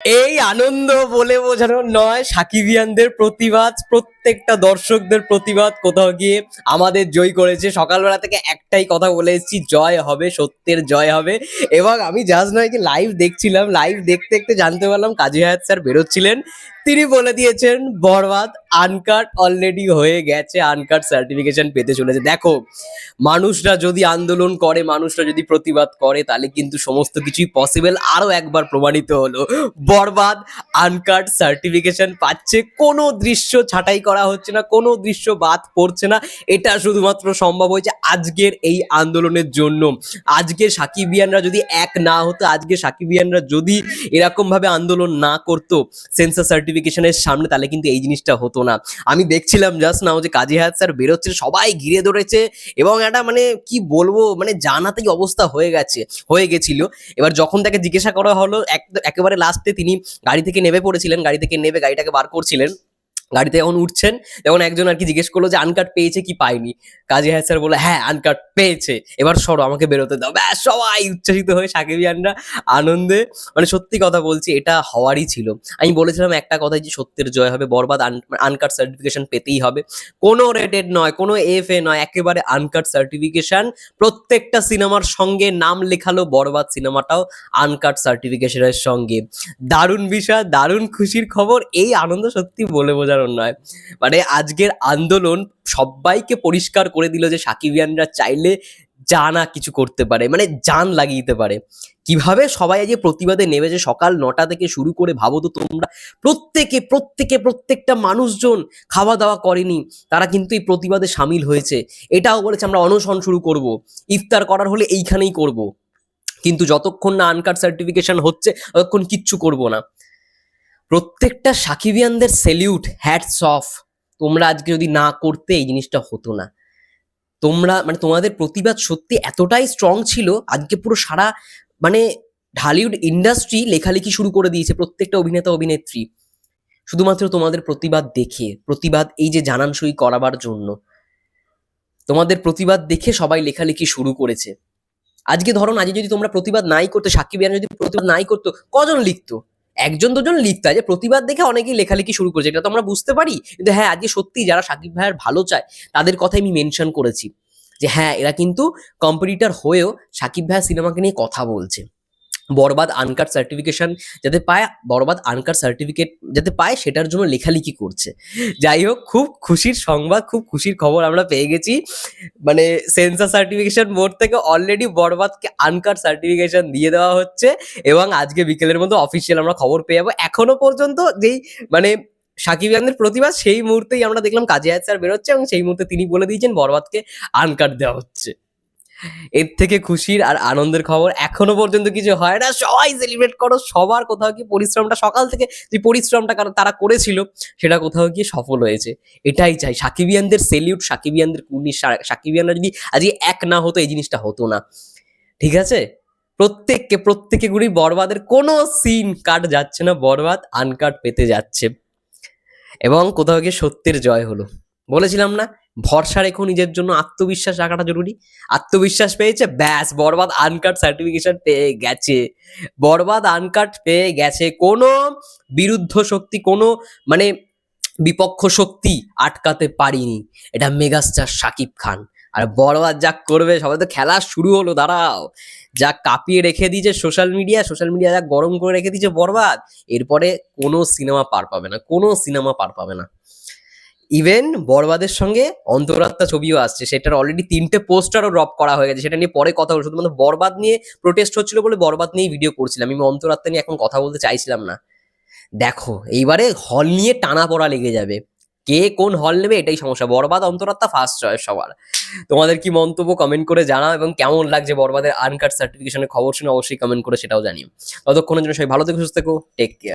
এই আনন্দ বলে বোঝানো নয়। সাকিবিয়ানদের প্রতিবাদ, প্রত্যেকটা দর্শকদের প্রতিবাদ। কোথাও গিয়ে আমাদের জয় করেছে সকালবেলা থেকে একটাই কথা বলে এসেছি, জয় হবে, সত্যের জয় হবে। এবং আমি জাস্ট নয় কি লাইভ দেখছিলাম লাইভ দেখতে দেখতে জানতে পারলাম কাজী হায়াত স্যার বেরোচ্ছিলেন। তিনি বলে দিয়েছেন, বরবাদ আনকাট অলরেডি হয়ে গেছে আনকাট সার্টিফিকেশন পেতে চলেছে। দেখো, মানুষরা যদি আন্দোলন করে, মানুষরা যদি প্রতিবাদ করে, তাহলে কিন্তু সমস্ত কিছুই পসিবল আরও একবার প্রমাণিত হলো, বরবাদ আনকাট সার্টিফিকেশন পাচ্ছে, কোনো দৃশ্য ছাঁটাই করা হচ্ছে না, কোনো দৃশ্য বাদ পড়ছে না। এটা শুধুমাত্র সম্ভব হয়েছে আজকের এই আন্দোলনের জন্য। আজকে সাকিবিয়ানরা যদি এক না হতো, আজকে সাকিবিয়ানরা যদি এরকম ভাবে আন্দোলন না করতো সেন্সার সার্টিফিকেশনের সামনে, তাহলে কিন্তু এই জিনিসটা হতো না। আমি দেখছিলাম জাস্ট নাও যে কাজী হায়াত স্যার বেরোচ্ছে, সবাই ঘিরে ধরেছে এবং একটা মানে কি বলব মানে জানাতেই অবস্থা হয়ে গেছে, হয়ে গেছিল। এবার যখন তাকে জিজ্ঞাসা করা হলো, এক, একেবারে লাস্টে তিনি গাড়ি থেকে নেমে পড়েছিলেন, গাড়ি থেকে নেমে গাড়িটাকে বার করছিলেন। গাড়িতে যখন উঠছেন, তখন একজন আর কি জিজ্ঞেস করল যে আনকাট পেয়েছে কি পায়নি? কাজী হায়াত স্যার বলে হ্যাঁ আনকাট পেয়েছে। এবার সরো, আমাকে বেরোতে দাও। ব্যাস, সবাই উচ্ছ্বাসিত হয়ে সাকিবিয়ানরা আনন্দে মানে সত্যি কথা বলছি, এটা হওয়ারই ছিল। আমি বলেছিলাম একটা কথাই যে, সত্যের জয় হবে, বরবাদ আনকাট সার্টিফিকেশন পেতেই হবে। কোনো রেটেড নয়, কোনো এফ এ নয়, একেবারে আনকাট সার্টিফিকেশন প্রত্যেকটা সিনেমার সঙ্গে নাম লেখালো বরবাদ সিনেমাটাও আনকাট সার্টিফিকেশনের সঙ্গে। দারুণ বিষয়, দারুণ খুশির খবর, এই আনন্দ সত্যি বলে বোঝানোর নয়। মানে আজকের আন্দোলন সবাইকে পরিষ্কার করে দিল যে সাকিবিয়ানরা চাইলে জানা কিছু করতে পারে মানে জান লাগিয়ে দিতে পারে। কীভাবে সবাই আজকে প্রতিবাদে নেমেছে, সকাল নটা থেকে শুরু করে ভাবো তো তোমরা, প্রত্যেকে প্রত্যেকে, প্রত্যেকটা মানুষজন খাওয়া দাওয়া করেনি, তারা কিন্তু এই প্রতিবাদে সামিল হয়েছে। এটাও বলেছে, আমরা অনশন শুরু করব, ইফতার করার হলে এইখানেই করব। কিন্তু যতক্ষণ না আনকাট সার্টিফিকেশন হচ্ছে, ততক্ষণ কিচ্ছু করব না। প্রত্যেকটা সাকিবিয়ানদের সেলিউট হ্যাটস অফ তোমরা আজকে যদি না করতে, এই জিনিসটা হতো না। তোমরা মানে তোমাদের প্রতিবাদ সত্যি এতটাই স্ট্রং ছিল, আজকে পুরো সারা মানে ঢালিউড ইন্ডাস্ট্রি লেখালেখি শুরু করে দিয়েছে, প্রত্যেকটা অভিনেতা, অভিনেত্রী। শুধুমাত্র তোমাদের প্রতিবাদ দেখে প্রতিবাদ এই যে জানানসই করাবার জন্য। তোমাদের প্রতিবাদ দেখে সবাই লেখালেখি শুরু করেছে। আজকে ধরো আজকে যদি তোমরা প্রতিবাদ নাই করতো সাক্ষী বিয়ান যদি প্রতিবাদ নাই করতো, কজন লিখতো? একজন দুজন লিখতে হয়। যে প্রতিবাদ দেখে অনেকেই লেখালেখি শুরু করেছে। এটা তো আমরা বুঝতে পারি। কিন্তু হ্যাঁ আজকে সত্যি যারা সাকিব ভাইয়ের ভালো চায়, তাদের কথাই আমি মেনশন করেছি। যে হ্যাঁ এরা কিন্তু কম্পিটিটার হয়েও সাকিব ভাইয়ের সিনেমাকে নিয়ে কথা বলছে। বরবাদ আনকাট সার্টিফিকেশন যাতে পায় বরবাদ আনকাট সার্টিফিকেট যাতে পায়, সেটার জন্য লেখালেখি করছে। যাই হোক, খুব খুশির সংবাদ, খুব খুশির খবর আমরা পেয়ে গেছি। মানে সেন্সার সার্টিফিকেশন বোর্ড থেকে অলরেডি বরবাদকে আনকাট সার্টিফিকেশন দিয়ে দেওয়া হচ্ছে এবং আজকে বিকেলের মধ্যে অফিসিয়াল আমরা খবর পেয়ে যাব। এখনও পর্যন্ত যেই মানে সাকিব খানের প্রতিবাদ সেই মুহূর্তেই আমরা দেখলাম কাজী হায়াত স্যার বেরোচ্ছে এবং সেই মুহূর্তে তিনি বলে দিয়েছেন বরবাদকে আনকাট দেওয়া হচ্ছে। এর থেকে খুশির আর আনন্দের খবর এখনও পর্যন্ত কিছু হয় না। সবাই সেলিব্রেট করো, সবার কোথাও কি পরিশ্রমটা, সকাল থেকে যে পরিশ্রমটা তারা করেছিল, সেটা কোথাও গিয়ে সফল হয়েছে। এটাই চাই। সাকিবিয়ানদের সেলিউট সাকিবিয়ানদের কুর্নি সাকিবিয়ানরা যদি আজকে এক না হতো, এই জিনিসটা হতো না। ঠিক আছে? প্রত্যেককে, প্রত্যেকে গুলি বরবাদের কোনো সিন কাট যাচ্ছে না, বরবাদ আনকাট পেতে যাচ্ছে। এবং কোথাও গিয়ে সত্যের জয় হলো। বলেছিলাম না? ভরসা রেখো নিজের জন্য আত্মবিশ্বাস রাখাটা জরুরি। আত্মবিশ্বাস পেয়েছে, ব্যাস, বরবাদ আনকাট সার্টিফিকেশন পেয়ে গেছে। বরবাদ আনকাট পেয়ে গেছে কোনো বিরুদ্ধ শক্তি, কোনো মানে বিপক্ষ শক্তি আটকাতে পারিনি। এটা মেগাস্টার শাকিব খান। আর বরবাদ যা করবে সবাই তো খেলা শুরু হলো, দাঁড়াও। যা কাঁপিয়ে রেখে দিয়েছে সোশ্যাল মিডিয়া সোশ্যাল মিডিয়া যা গরম করে রেখে দিয়েছে বরবাদ, এরপরে কোনো সিনেমা পার পাবে না, কোনো সিনেমা পার পাবে না। ইভেন বরবাদের সঙ্গে অন্তরাত্মা ছবিও আসছে। সেটার অলরেডি তিনটে পোস্টারও ড্রপ করা হয়ে গেছে। সেটা নিয়ে পরে কথা বলব। শুধুমাত্র বরবাদ নিয়ে প্রোটেস্ট হচ্ছিল বলে বরবাদ নিয়েই ভিডিও করছিলাম। আমি অন্তরাত্মা নিয়ে এখন কথা বলতে চাইছিলাম না। দেখো, এইবারে হল নিয়ে টানা পড়া লেগে যাবে। কে কোন হল নেবে এটাই সমস্যা। বরবাদ, অন্তরাত্মা ফার্স্ট চয়েস সবার। তোমাদের কি মন্তব্য কমেন্ট করে জানাও এবং কেমন লাগছে বরবাদের আনকাট সার্টিফিকেশনের খবর শুনে অবশ্যই কমেন্ট করে সেটাও জানিও। ততক্ষণের জন্য সবাই ভালো থেকো, সুস্থ থেকো টেক কেয়ার